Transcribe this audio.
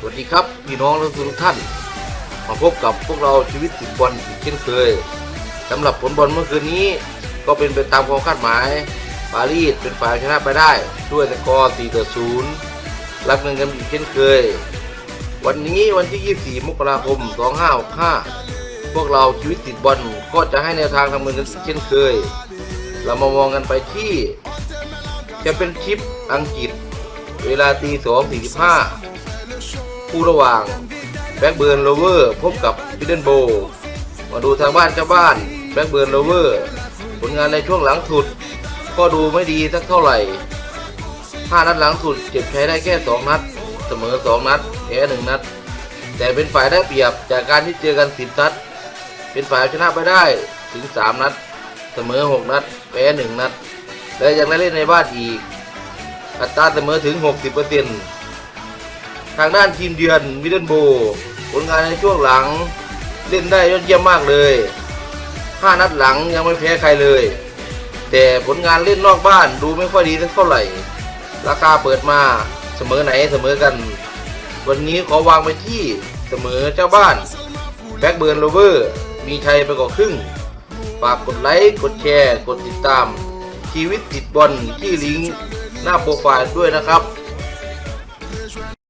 สวัสดีครับ พี่น้องและทุกท่าน มาพบกับพวกเราชีวิตติดบอลอีกเช่นเคยสำหรับผลบอลเมื่อคืนนี้ ก็เป็นไปตามความคาดหมาย ปารีสเป็นฝ่ายชนะไปได้ ด้วยสกอร์4ต่อ0รับเงินกันอีกเช่นเคย วันนี้วันที่ 24 มกราคม 2565 พวกเราชีวิตติดบอลก็จะให้แนวทางทำเงินกันอีกเช่นเคย เรามามองกันไปที่จะเป็นชิปอังกฤษ เวลาตี2.45 คู่ระหว่างแบ็กเบิร์นโรเวอร์พบกับบิดเดนโบมาดูทางบ้านเจ้าบ้านแบ็กเบิร์นโรเวอร์ผลงานในช่วงหลังสุด ก็ดูไม่ดีสักเท่าไหร่ 5 นัดหลังสุดเก็บใช้ได้แค่ 2 นัด เสมอ 2 นัดแพ้1นัด แต่เป็นฝ่ายได้เปรียบจากการที่เจอกัน10นัด เป็นฝ่ายชนะไปได้ถึง 3 นัด เสมอ 6 นัดแพ้1นัด และยังได้เล่นในบ้านอีก อัตราเสมอถึง 60% ทางด้านทีมเยือนวิดเดนโบผลงานในช่วงหลังเล่นได้ยอดเยี่ยมมากเลย 5 นัดหลังยังไม่แพ้ใครเลย แต่ผลงานเล่นนอกบ้านดูไม่ค่อยดีสักเท่าไหร่ ราคาเปิดมาเสมอไหนเสมอกัน วันนี้ขอวางไปที่เสมอเจ้าบ้านแบ็กเบิร์นโรเวอร์ มีชัยไปกว่าครึ่ง ฝากกดไลค์ กดแชร์ กดติดตาม ชีวิตติดบอลที่ลิงก์หน้าโปรไฟล์ด้วยนะครับ